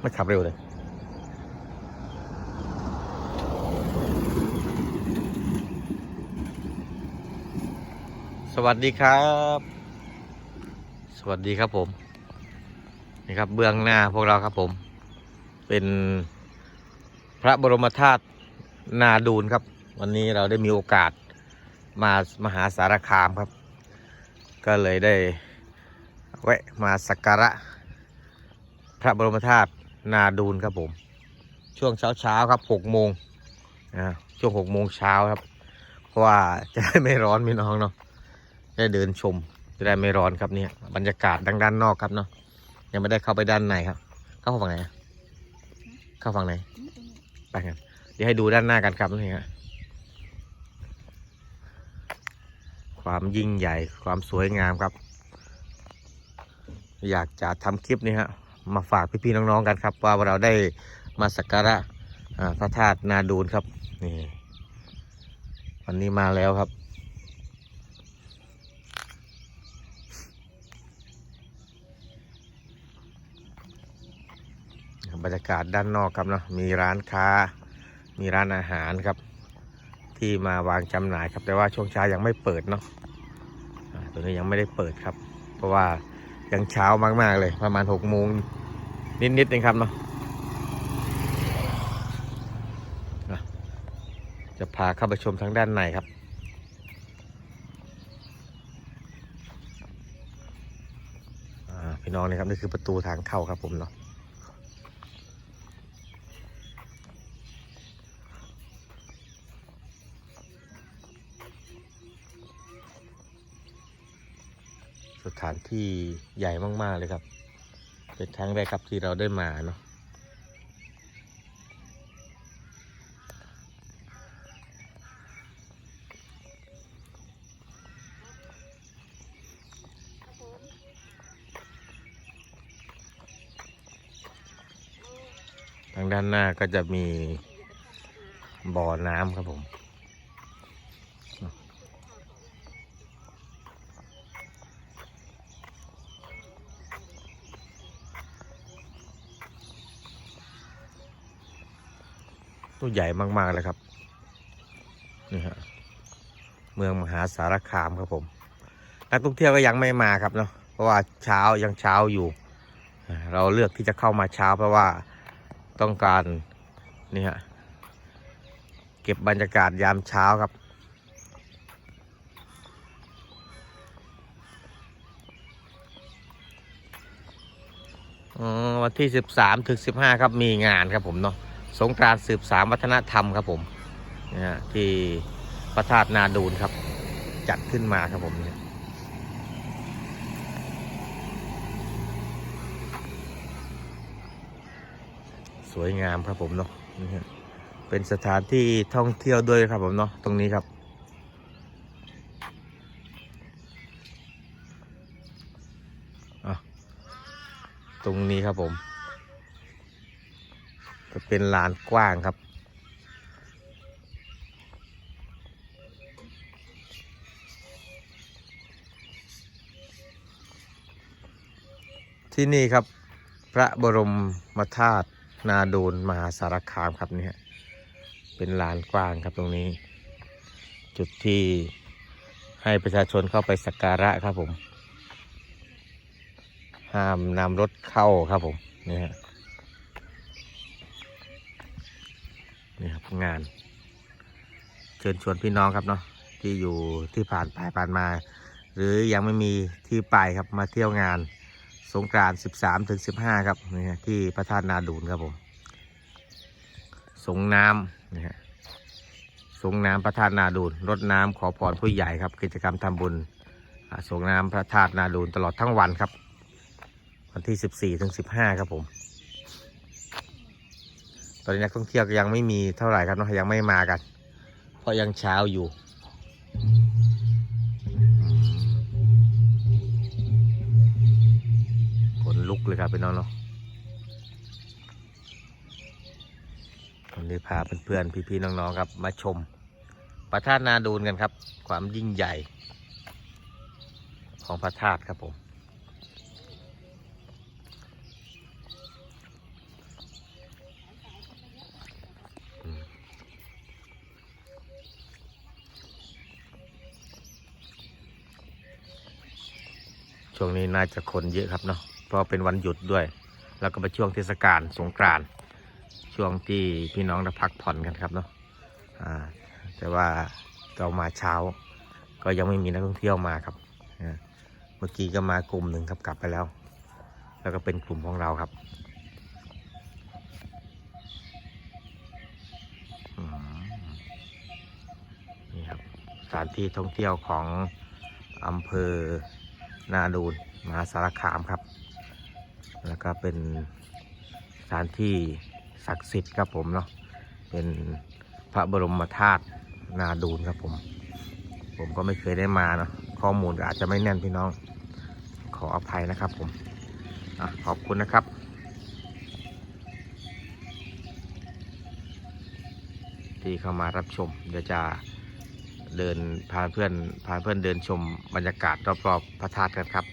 ไม่ขับเร็วเลยสวัสดีครับ สวัสดีครับผม นี่ครับเบื้องหน้าพวกเราครับผม เป็นพระบรมธาตุนาดูนครับ วันนี้เราได้มีโอกาสมามหาสารคามครับ ก็เลยได้แวะมาสักการะ ระบรมธาตุนาดูนครับผม ช่วงเช้าเช้าครับหกโมงนะช่วงหกโมงเช้าครับ เพราะว่าจะได้ไม่ร้อนพี่น้องเนาะได้เดินชมจะได้ไม่ร้อนครับเนี่ยบรรยากาศดังด้านนอกครับเนาะยังไม่ได้เข้าไปด้านในครับ เข้าฝั่งไหนเข้าฝั่งไหนไปกันเดี๋ยวให้ดูด้านหน้ากันครับนี่ฮะความยิ่งใหญ่ความสวยงามครับ อยากจะทำคลิปนี้ฮะ มาฝากพี่ๆน้องๆกันครับ ว่าเราได้มาสักการะพระธาตุนาดูนครับนี่วันนี้มาแล้วครับ บรรยากาศด้านนอกครับเนาะมีร้านค้า มีร้านอาหารครับ ที่มาวางจำหน่ายครับแต่ว่าช่วงเช้ายังไม่เปิดเนาะตัวนี้ยังไม่ได้เปิดครับ เพราะว่า ยังเช้ามาก ๆ เลย ประมาณหกโมงนิดๆเองครับเนาะจะพาเข้าไปชมทางด้านในครับ พี่น้องนี่ครับนี่คือประตูทางเข้าครับผมเนาะ สถานที่ใหญ่มาก ๆ เลยครับ เป็นครั้งแรกครับที่เราได้มาเนาะทางด้านหน้าก็จะมีบ่อน้ำครับผม ตัวใหญ่มากๆเลยครับนี่ฮะเมืองมหาสารคามครับผม นักท่องเที่ยวก็ยังไม่มาครับเนาะเพราะว่าเช้ายังเช้าอยู่ เราเลือกที่จะเข้ามาเช้าเพราะว่าต้องการนี่ฮะเก็บบรรยากาศยามเช้าครับอ๋อวันที่ 13 ถึง 15 ครับ มีงานครับผมเนาะ สงกรานสืบสามวัฒนธรรมครับผมนะฮะที่พระธาตุนาดูนครับ จัดขึ้นมาครับผมเนี่ยสวยงามครับผมเนาะเป็นสถานที่ท่องเที่ยวด้วยครับผมเนาะตรงนี้ครับตรงนี้ครับผม จะเป็นลานกว้างครับ ที่นี่ครับ พระบรมธาตุนาโดนมหาสารคามครับเนี่ยเป็นลานกว้างครับตรงนี้ จุดที่ให้ประชาชนเข้าไปสักการะครับผม ห้ามนำรถเข้าครับผมนี่ฮะ นี่ครับงาน เชิญชวนพี่น้องครับเนาะที่อยู่ที่ผ่านไปผ่านมา หรือยังไม่มีที่ไปครับมาเที่ยวงานสงกรานต์13ถึง15 ครับนี่ฮะที่พระธาตุนาดูนครับผม สงน้ำนะฮะสงน้ำพระธาตุนาดูนรดน้ำขอพรผู้ใหญ่ครับ กิจกรรมทำบุญอ่าสงน้ำพระธาตุนาดูนตลอดทั้งวันครับ วันที่ 14ถึง15 ครับผม ตอนนี้นักท่องเที่ยวก็ยังไม่มีเท่าไหร่ครับเนอะยังไม่มากัน เพราะยังเช้าอยู่ขนลุกเลยครับพี่น้องเนาะวันนี้พาเพื่อนๆพี่ๆน้องๆครับ มาชมพระธาตุนาดูนกันครับ ความยิ่งใหญ่ ของพระธาตุครับผม ช่วงนี้น่าจะคนเยอะครับเนาะเพราะเป็นวันหยุดด้วย แล้วก็เป็นช่วงเทศกาลสงกรานต์ช่วงที่พี่น้องได้พักผ่อนกันครับเนาะอ่าแต่ว่าเรามาเช้า ก็ยังไม่มีนักท่องเที่ยวมาครับเมื่อกี้ก็มากลุ่มหนึ่งครับกลับไปแล้ว แล้วก็เป็นกลุ่มของเราครับนี่ครับสถานที่ท่องเที่ยวของอำเภอ นาดูนมหาสารคามครับ แล้วก็เป็นสถานที่ศักดิ์สิทธิ์ครับผมเนาะเป็นพระบรมธาตุนาดูนครับผม ผมก็ไม่เคยได้มาเนาะข้อมูลอาจจะไม่แน่นพี่น้อง ขออภัยนะครับผมอขอบคุณนะครับที่เข้ามารับชมเดี๋ยวจะ เดินพาเพื่อนพาเพื่อนเดินชมบรรยากาศรอบๆพระธาตุกันครับ